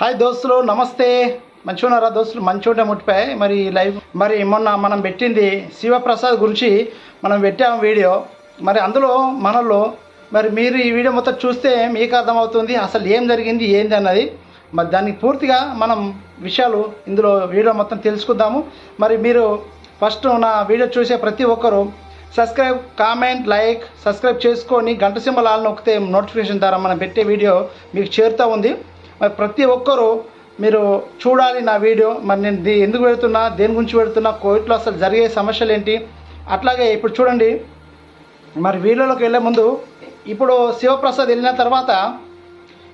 Hi దోస్తులు నమస్తే. మంచిగున్నారా దోస్తులు? మంచిగా ముట్టిపోయాయి మరి లైవ్ మరి మొన్న మనం పెట్టింది శివప్రసాద్ గురించి మనం పెట్టాము వీడియో. మరి అందులో మనలో మరి మీరు ఈ వీడియో మొత్తం చూస్తే మీకు అర్థమవుతుంది అసలు ఏం జరిగింది ఏంది అన్నది. మరి దానికి పూర్తిగా మనం విషయాలు ఇందులో వీడియో మొత్తం తెలుసుకుందాము. మరి మీరు ఫస్ట్ నా వీడియో చూసే ప్రతి ఒక్కరూ సబ్స్క్రైబ్ కామెంట్ లైక్ సబ్స్క్రైబ్ చేసుకొని గంట సింబల్ ఆల్ నొక్కితే నోటిఫికేషన్ ద్వారా మనం పెట్టే వీడియో మీకు చేరుతూ ఉంది. మరి ప్రతి ఒక్కరూ మీరు చూడాలి నా వీడియో. మరి నేను దీ ఎందుకు పెడుతున్నా దేని గురించి పెడుతున్నా కోవిడ్లో అసలు జరిగే సమస్యలు ఏంటి అట్లాగే ఇప్పుడు చూడండి. మరి వీడియోలోకి వెళ్ళే ముందు ఇప్పుడు శివప్రసాద్ వెళ్ళిన తర్వాత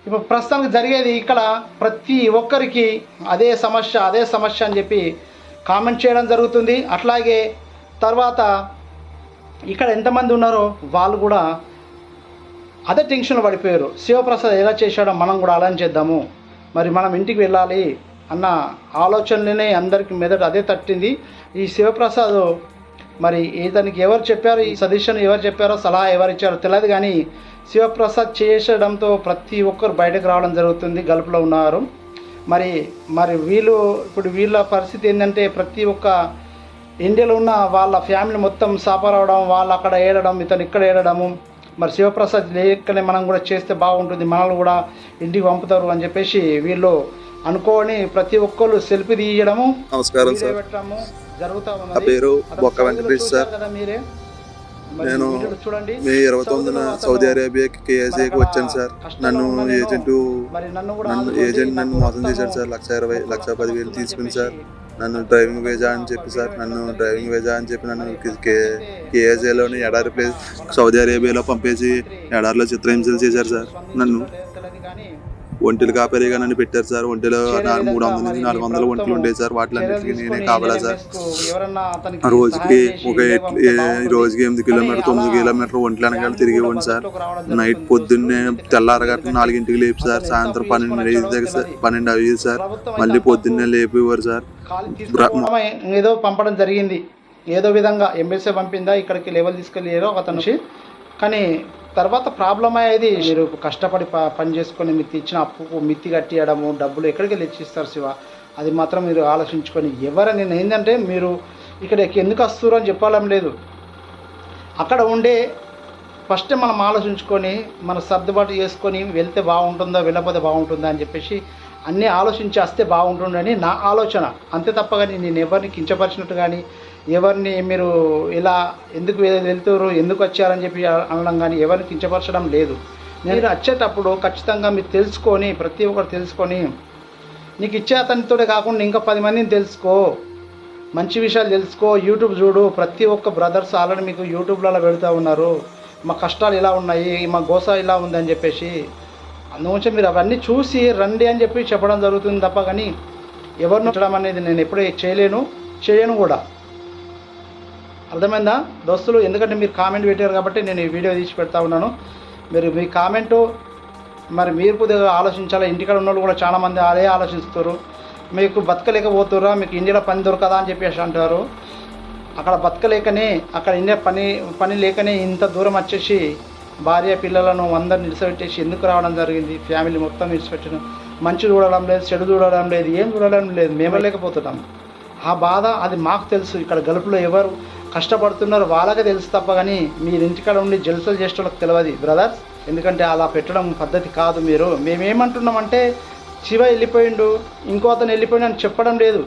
ఇప్పుడు ప్రస్తుతానికి జరిగేది ఇక్కడ ప్రతి ఒక్కరికి అదే సమస్య అదే సమస్య అని చెప్పి కామెంట్ చేయడం జరుగుతుంది. అట్లాగే తర్వాత ఇక్కడ ఎంతమంది ఉన్నారో వాళ్ళు కూడా అదే టెన్షన్లో పడిపోయారు. శివప్రసాద్ ఎలా చేశాడో మనం కూడా అలానే చేద్దాము. మరి మనం ఇంటికి వెళ్ళాలి అన్న ఆలోచనలోనే అందరికి మెదడు అదే తట్టింది. ఈ శివప్రసాద్ మరి ఇతనికి ఎవరు చెప్పారు ఈ సజెషన్ ఎవరు చెప్పారో సలహా ఎవరు ఇచ్చారో తెలియదు కానీ శివప్రసాద్ చేసడంతో ప్రతి ఒక్కరు బయటకు రావడం జరుగుతుంది గల్పులో ఉన్నారు. మరి మరి వీళ్ళు ఇప్పుడు వీళ్ళ పరిస్థితి ఏంటంటే ప్రతి ఒక్క ఇండియాలో ఉన్న వాళ్ళ ఫ్యామిలీ మొత్తం సాపరవడం అవడం వాళ్ళు అక్కడ ఏడడం ఇతను ఇక్కడ ఏడడము మరి శివప్రసాద్ లేకనే మనం కూడా చేస్తే బాగుంటుంది మనల్ని కూడా ఇంటికి పంపుతారు అని చెప్పేసి వీళ్ళు అనుకోని ప్రతి ఒక్కళ్ళు సెల్ఫీ తీయడము నమస్కారం సార్. పెట్టడము జరుగుతా పేరు మీరే మరి? నేను మే ఇరవై తొమ్మిదిన సౌదీ అరేబియాకి కేఎస్ఏకి వచ్చాను సార్. నన్ను ఏజెంట్ నన్ను ఏజెంట్ నన్ను మోసం చేశాడు సార్. లక్ష ఇరవై లక్ష పది పదివేలు తీసుకుని సార్. నన్ను డ్రైవింగ్ వేజా అని చెప్పి సార్. నన్ను డ్రైవింగ్ వేజా అని చెప్పి నన్ను కేఎస్ఏలోని ఎడారి ప్లేస్ సౌదీ అరేబియాలో పంపేసి ఎడారిలో చిత్రహింసలు చేశారు సార్. నన్ను ఒంటెలు కాపరిగా నన్ను పెట్టారు సార్. ఒంటెలో మూడు వందల నుంచి నాలుగు వందల ఒంటెలు ఉండేవి సార్. వాటిలన్నిటికీ నేనే కావాలా సార్. రోజుకి ఒక రోజుకి ఎనిమిది కిలోమీటర్ తొమ్మిది కిలోమీటర్ ఒంట్ల వెనకాల తిరిగేవాడిని సార్. నైట్ పొద్దున్నే తెల్లారగట్ట నాలుగింటికి లేపి సార్. సాయంత్రం పన్నెండు ఐదు దగ్గర సార్. పన్నెండు అయ్యేది సార్. మళ్ళీ పొద్దున్నే లేపేవారు సార్. ఆమె ఏదో పంపడం జరిగింది. ఏదో విధంగా ఎంబీసీ పంపిందా ఇక్కడికి లెవెల్ తీసుకెళ్ళి ఏదో అతను. కానీ తర్వాత ప్రాబ్లం అయ్యేది మీరు కష్టపడి ప- పని చేసుకొని మిత్తి ఇచ్చిన అప్పుకు మిత్తి కట్టియడము డబ్బులు ఎక్కడికి వెళ్ళి ఇచ్చిస్తారు శివ? అది మాత్రం మీరు ఆలోచించుకొని ఎవరని నేను ఏంటంటే మీరు ఇక్కడ ఎందుకు వస్తారు అని చెప్పాలని లేదు. అక్కడ ఉండే ఫస్ట్ మనం ఆలోచించుకొని మనం సర్దుబాటు చేసుకొని వెళ్తే బాగుంటుందా వెళ్ళకపోతే బాగుంటుందా అని చెప్పేసి అన్నీ ఆలోచించి వస్తే బాగుంటుందని నా ఆలోచన. అంతే తప్ప కానీ నేను ఎవరిని కించపరిచినట్టు కానీ ఎవరిని మీరు ఇలా ఎందుకు వె- వెళ్తున్నారు ఎందుకు వచ్చారని చెప్పి అనడం కానీ ఎవరిని కించపరచడం లేదు. మీరు వచ్చేటప్పుడు ఖచ్చితంగా మీరు తెలుసుకొని ప్రతి ఒక్కరు తెలుసుకొని నీకు ఇచ్చే అతనితోనే కాకుండా ఇంకా పది మందిని తెలుసుకో. మంచి విషయాలు తెలుసుకో. యూట్యూబ్ చూడు. ప్రతి ఒక్క బ్రదర్స్ ఆల్రెడీ మీకు యూట్యూబ్లలో పెడుతూ ఉన్నారు. మా కష్టాలు ఇలా ఉన్నాయి. మా గోస ఇలా ఉందని చెప్పేసి. అందుగురించి మీరు అవన్నీ చూసి రండి అని చెప్పి చెప్పడం జరుగుతుంది తప్ప కానీ ఎవరిని అనేది నేను ఎప్పుడూ చేయలేను. చేయను కూడా. అర్థమైందా? దోస్తులు ఎందుకంటే మీరు కామెంట్ పెట్టారు కాబట్టి నేను ఈ వీడియో తీసి పెడతా ఉన్నాను. మీరు మీ కామెంటు మరి మీరు కొద్దిగా ఆలోచించాలి? ఇంటికాడ ఉన్న వాళ్ళు కూడా చాలామంది అదే ఆలోచిస్తారు. మీకు బతకలేకపోతురా మీకు ఇండియాలో పని దొరకదా అని చెప్పేసి అంటారు. అక్కడ బతకలేకనే అక్కడ ఇండియా పని పని లేకనే ఇంత దూరం వచ్చేసి భార్య పిల్లలను అందరు నిలిచిపెట్టేసి ఎందుకు రావడం జరిగింది? ఫ్యామిలీ మొత్తం నిలిచిపెట్టడం మంచి చూడడం లేదు చెడు చూడడం లేదు ఏం చూడడం లేదు. మేము లేకపోతున్నాం ఆ బాధ అది మాకు తెలుసు. ఇక్కడ గలుపులో ఎవరు కష్టపడుతున్నారో వాళ్ళకే తెలుసు తప్ప కానీ మీరు ఇంటికాడ ఉండి జల్సలు చేసే వాళ్ళకి తెలియదు బ్రదర్స్. ఎందుకంటే అలా పెట్టడం పద్ధతి కాదు మీరు. మేమేమంటున్నామంటే శివ వెళ్ళిపోయిండు ఇంకో అతను వెళ్ళిపోయిండు అని చెప్పడం లేదు.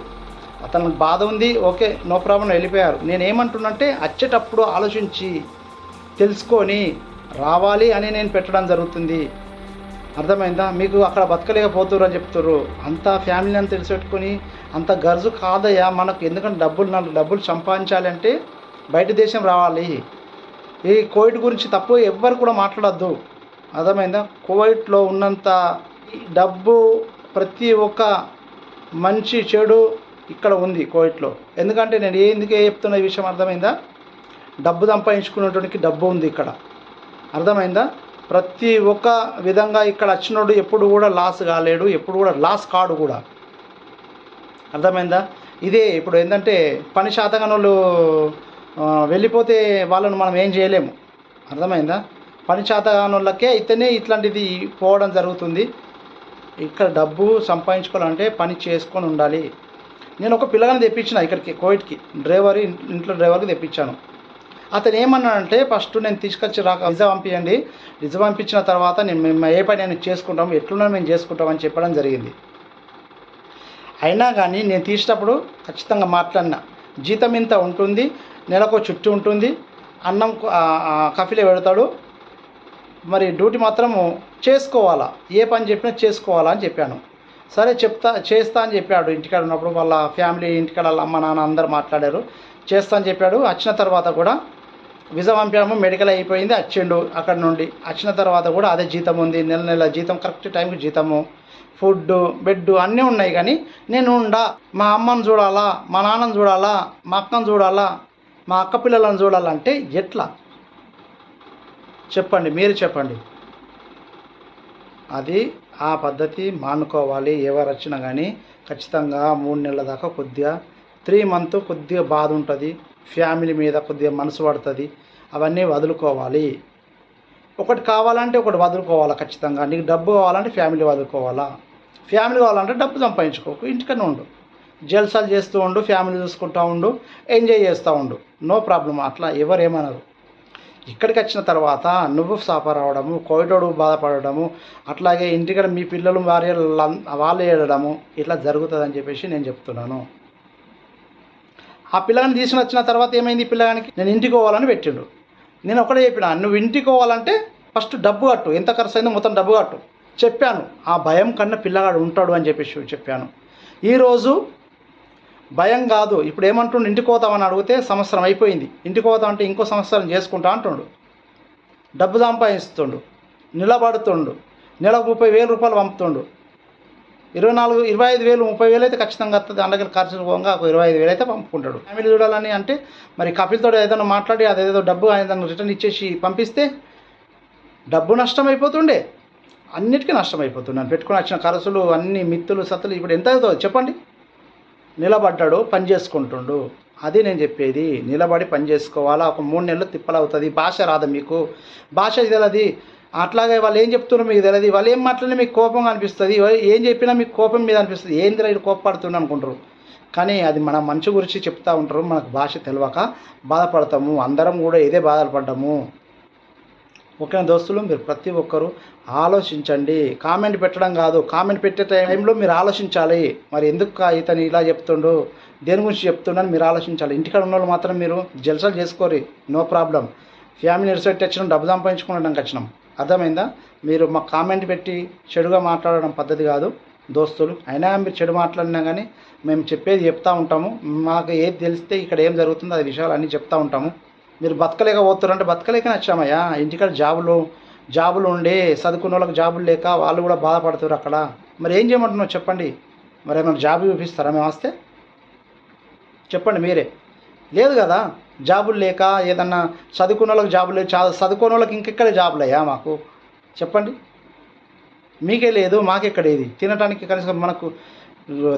అతనికి బాధ ఉంది ఓకే నో ప్రాబ్లం వెళ్ళిపోయారు. నేను ఏమంటున్నంటే వచ్చేటప్పుడు ఆలోచించి తెలుసుకొని రావాలి అని నేను పెట్టడం జరుగుతుంది. అర్థమైందా? మీకు అక్కడ బతకలేకపోతురు అని చెప్తారు అంత ఫ్యామిలీ అని తెలిసిపెట్టుకొని అంత గర్జు కాదయ్యా మనకు ఎందుకంటే డబ్బులు నాకు డబ్బులు సంపాదించాలంటే బయట దేశం రావాలి. ఈ కోవిడ్ గురించి తప్పు ఎవ్వరు కూడా మాట్లాడద్దు. అర్థమైందా? కోవిడ్లో ఉన్నంత డబ్బు ప్రతి ఒక్క మంచి చెడు ఇక్కడ ఉంది కోవిడ్లో. ఎందుకంటే నేను ఎందుకే చెప్తున్న ఈ విషయం అర్థమైందా? డబ్బు సంపాదించుకునేటువంటి డబ్బు ఉంది ఇక్కడ. అర్థమైందా? ప్రతి ఒక్క విధంగా ఇక్కడ వచ్చినోడు ఎప్పుడు కూడా లాస్ కాలేడు ఎప్పుడు కూడా లాస్ కాడు కూడా. అర్థమైందా? ఇదే ఇప్పుడు ఏంటంటే పని శాతంగా వాళ్ళు వెళ్ళిపోతే వాళ్ళను మనం ఏం చేయలేము. అర్థమైందా? పని చేతగానోళ్ళకే అయితేనే ఇట్లాంటిది పోవడం జరుగుతుంది. ఇక్కడ డబ్బు సంపాదించుకోవాలంటే పని చేసుకొని ఉండాలి. నేను ఒక పిల్లగాని తెప్పించిన ఇక్కడికి కోవిడ్కి డ్రైవర్ ఇంట్లో డ్రైవర్కి తెప్పించాను. అతను ఏమన్నాడంటే ఫస్ట్ నేను తీసుకొచ్చి రాక విజా పంపించండి విజా పంపించిన తర్వాత నేను మేము ఏ పని నేను చేసుకుంటాం. ఎట్లున్నా మేము చేసుకుంటామని చెప్పడం జరిగింది. అయినా కానీ నేను తీసేటప్పుడు ఖచ్చితంగా మాట్లాడినా. జీతం ఇంత ఉంటుంది. నెలకు చుట్టూ ఉంటుంది. అన్నం కఫీలే పెడతాడు. మరి డ్యూటీ మాత్రము చేసుకోవాలా? ఏ పని చెప్పినా చేసుకోవాలా అని చెప్పాను. సరే చెప్తా చేస్తా అని చెప్పాడు. ఇంటికాడ ఉన్నప్పుడు వాళ్ళ ఫ్యామిలీ ఇంటికాడ వాళ్ళ అమ్మ నాన్న అందరు మాట్లాడారు. చేస్తా అని చెప్పాడు. వచ్చిన తర్వాత కూడా విజా పంపాము మెడికల్ అయిపోయింది వచ్చిండు అక్కడ నుండి. వచ్చిన తర్వాత కూడా అదే జీతం ఉంది. నెల నెల జీతం కరెక్ట్ టైంకి జీతము. ఫుడ్ బెడ్ అన్నీ ఉన్నాయి కానీ నేను ఉండా. మా అమ్మని చూడాలా? మా నాన్నని చూడాలా? మా అక్కని చూడాలా? మా అక్క పిల్లలను చూడాలంటే ఎట్లా? చెప్పండి మీరు చెప్పండి. అది ఆ పద్ధతి మానుకోవాలి. ఎవరు వచ్చినా కానీ ఖచ్చితంగా మూడు నెలల దాకా కొద్దిగా త్రీ మంత్ కొద్దిగా బాధ ఉంటుంది. ఫ్యామిలీ మీద కొద్దిగా మనసు పడుతుంది. అవన్నీ వదులుకోవాలి. ఒకటి కావాలంటే ఒకటి వదులుకోవాలా ఖచ్చితంగా. నీకు డబ్బు కావాలంటే ఫ్యామిలీ వదులుకోవాలా? ఫ్యామిలీ కావాలంటే డబ్బు సంపాదించుకోకు. ఇంటికన్నా ఉండు. జల్సాలు చేస్తూ ఉండు ఫ్యామిలీ చూసుకుంటూ ఉండు ఎంజాయ్ చేస్తూ ఉండు. నో ప్రాబ్లం అట్లా ఎవరు ఏమనరు. ఇక్కడికి వచ్చిన తర్వాత నువ్వు సాఫర్ అవడము కోవిడోడు బాధపడము అట్లాగే ఇంటికాడ మీ పిల్లలు భార్య వాళ్ళు ఏడడము ఇట్లా జరుగుతుందని చెప్పేసి నేను చెప్తున్నాను. ఆ పిల్లగాని తీసుకుని వచ్చిన తర్వాత ఏమైంది ఈ పిల్లగానికి? నేను ఇంటికి పోవాలని పెట్టిండు. నేను ఒకటే చెప్పిన నువ్వు ఇంటికి పోవాలంటే ఫస్ట్ డబ్బు కట్టు ఎంత ఖర్చు అయిందో మొత్తం డబ్బు కట్టు. చెప్పాను. ఆ భయం కన్నా పిల్లగాడు ఉంటాడు అని చెప్పేసి చెప్పాను. ఈరోజు భయం కాదు. ఇప్పుడు ఏమంటుండు? ఇంటికి పోతామని అడిగితే సంవత్సరం అయిపోయింది. ఇంటికి పోతాం అంటే ఇంకో సంవత్సరం చేసుకుంటా అంటుండు. డబ్బు సంపాదిస్తుండు. నిలబడుతుండు. నెలకు ముప్పై వేలు రూపాయలు పంపుతుండు. ఇరవై నాలుగు ఇరవై ఐదు వేలు ముప్పై వేలు అయితే ఖచ్చితంగా వస్తుంది అందుకని ఖర్చు పోగా ఒక ఇరవై ఐదు వేలు అయితే పంపుకుంటాడు. ఫ్యామిలీ చూడాలని అంటే మరి కపిల్తో ఏదైనా మాట్లాడి అదేదో డబ్బు ఏదైనా రిటర్న్ ఇచ్చేసి పంపిస్తే డబ్బు నష్టం అయిపోతుండే అన్నిటికీ నష్టం అయిపోతున్నాను పెట్టుకుని వచ్చిన ఖర్చులు అన్ని మిత్తులు సత్తులు ఇప్పుడు ఎంత అవుతుందో చెప్పండి. నిలబడ్డాడు పని చేసుకుంటుండు. అది నేను చెప్పేది నిలబడి పని చేసుకోవాలా? ఒక మూడు నెలలు తిప్పలు అవుతుంది భాష రాదు మీకు? భాష తెలియదు అట్లాగే వాళ్ళు ఏం చెప్తున్నారు మీకు తెలియదు వాళ్ళు ఏం మాట్లాడినా మీకు కోపంగా అనిపిస్తుంది. ఏం చెప్పినా మీకు కోపం మీద అనిపిస్తుంది. ఏంది రైలు కోపడుతుంది అనుకుంటారు. కానీ అది మన మంచి గురించి చెప్తా ఉంటారు. మనకు భాష తెలియక బాధపడతాము. అందరం కూడా ఇదే బాధపడ్డాము ఓకేనా దోస్తులు మీరు ప్రతి ఒక్కరూ ఆలోచించండి. కామెంట్ పెట్టడం కాదు. కామెంట్ పెట్టే టైంలో మీరు ఆలోచించాలి. మరి ఎందుకు ఇతను ఇలా చెప్తుండు? దేని గురించి చెప్తుండని మీరు ఆలోచించాలి. ఇంటికాడ ఉన్న వాళ్ళు మాత్రం మీరు జల్సాలు చేసుకోరి. No problem. ఫ్యామిలీ రిసెట్ వచ్చినాం డబ్బు సంపాదించుకోవడానికి వచ్చినాం అర్థమైందా? మీరు మా కామెంట్ పెట్టి చెడుగా మాట్లాడడం పద్ధతి కాదు. దోస్తులు అయినా మీరు చెడు మాట్లాడినా కానీ మేము చెప్పేది చెప్తా ఉంటాము. మాకు ఏది తెలిస్తే ఇక్కడ ఏం జరుగుతుందో అది విషయాలు అన్నీ చెప్తా ఉంటాము. మీరు బతకలేక పోతారంటే బతకలేకనే వచ్చామయ్యా. ఇంటికాడ జాబులు జాబులు ఉండి చదువుకున్న వాళ్ళకి జాబులు లేక వాళ్ళు కూడా బాధపడుతారు అక్కడ. మరి ఏం చేయమంటున్నావు చెప్పండి. మరి ఏమైనా జాబ్ చూపిస్తారా? మేము వస్తే? చెప్పండి మీరే. లేదు కదా జాబులు లేక ఏదన్నా చదువుకున్న వాళ్ళకి జాబులు లేదు చదువు చదువుకున్న వాళ్ళకి ఇంకెక్కడ జాబులు అయ్యా మాకు? చెప్పండి. మీకే లేదు మాకెక్కడేది తినడానికి కనీసం మనకు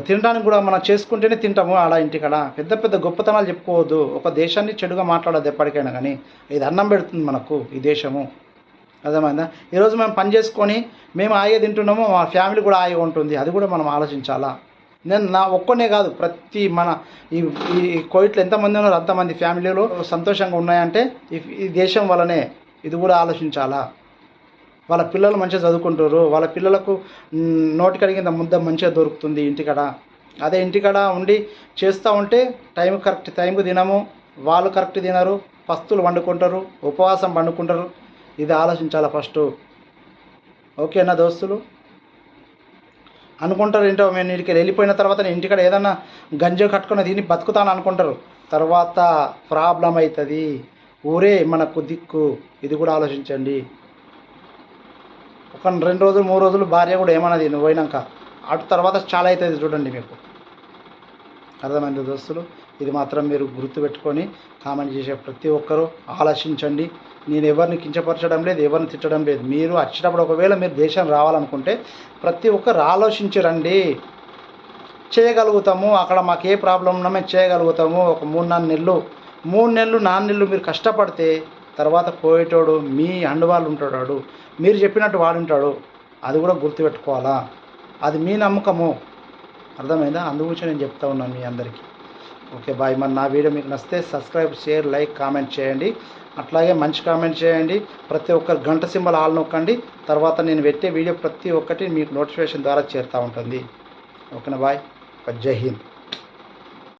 తినడానికి కూడా మనం చేసుకుంటేనే తింటాము అలా ఇంటికాడ. పెద్ద పెద్ద గొప్పతనాలు చెప్పుకోవద్దు. ఒక దేశాన్ని చెడుగా మాట్లాడద్దు ఎప్పటికైనా కానీ. ఇది అన్నం పెడుతుంది మనకు ఈ దేశము. అర్థమైందా? ఈరోజు మేము పని చేసుకొని మేము ఆగే తింటున్నాము మా ఫ్యామిలీ కూడా హాయిగా ఉంటుంది. అది కూడా మనం ఆలోచించాలా? నేను నా ఒక్కనే కాదు ప్రతి మన ఈ ఈ కోయిట్లో ఎంతమంది ఉన్నారో అంతమంది ఫ్యామిలీలో సంతోషంగా ఉన్నాయంటే ఈ ఈ దేశం వల్లనే. ఇది కూడా ఆలోచించాలా? వాళ్ళ పిల్లలు మంచిగా చదువుకుంటారు. వాళ్ళ పిల్లలకు నోటి కడిగిన ముద్ద మంచిగా దొరుకుతుంది ఇంటికాడ. అదే ఇంటికాడ ఉండి చేస్తూ ఉంటే టైం కరెక్ట్ టైంకి తినము. వాళ్ళు కరెక్ట్ తినరు. పస్తులు వండుకుంటారు. ఉపవాసం పండుకుంటారు ఇది ఆలోచించాలి ఫస్ట్ ఓకేనా దోస్తులు? అనుకుంటారు ఏంటో నేను ఇంటికి వెళ్ళిపోయిన తర్వాత నేను ఇంటికాడ ఏదన్నా గంజ కట్టుకుని తిని బతుకుతాను అనుకుంటారు. తర్వాత ప్రాబ్లం అవుతుంది ఊరే మనకు దిక్కు. ఇది కూడా ఆలోచించండి. ఒక రెండు రోజులు మూడు రోజులు భార్య కూడా ఏమన్నది? నువ్వు పోయినాక. అటు తర్వాత చాలా అవుతుంది చూడండి మీకు. అర్థమైంది దోస్తులు? ఇది మాత్రం మీరు గుర్తుపెట్టుకొని కామెంట్ చేసే ప్రతి ఒక్కరూ ఆలోచించండి. నేను ఎవరిని కించపరచడం లేదు ఎవరిని తిట్టడం లేదు. మీరు వచ్చేటప్పుడు ఒకవేళ మీరు దేశం రావాలనుకుంటే ప్రతి ఒక్కరు ఆలోచించి రండి. చేయగలుగుతాము. అక్కడ మాకు ఏ ప్రాబ్లం ఉన్నా మేము చేయగలుగుతాము. ఒక మూడు నాలుగు నెలలు మూడు నెలలు నాలుగు నెలలు మీరు కష్టపడితే తర్వాత పోయేటోడు మీ అండవాళ్ళు ఉంటాడు మీరు చెప్పినట్టు వాడు ఉంటాడు అది కూడా గుర్తుపెట్టుకోవాలా? అది మీ నమ్మకము. అర్థమైందా? అందుగురించి నేను చెప్తా ఉన్నాను మీ అందరికీ. Okay bye. మరి నా వీడియో మీకు నచ్చితే సబ్స్క్రైబ్ షేర్ లైక్ కామెంట్ చేయండి. అట్లాగే మంచి కామెంట్ చేయండి. ప్రతి ఒక్కరు గంట సింబల్ ఆల్ నొక్కండి. తర్వాత నేను పెట్టే వీడియో ప్రతి ఒక్కటి మీకు నోటిఫికేషన్ ద్వారా చేరుతూ ఉంటుంది. ఓకేనా బాయ్? జై హింద్.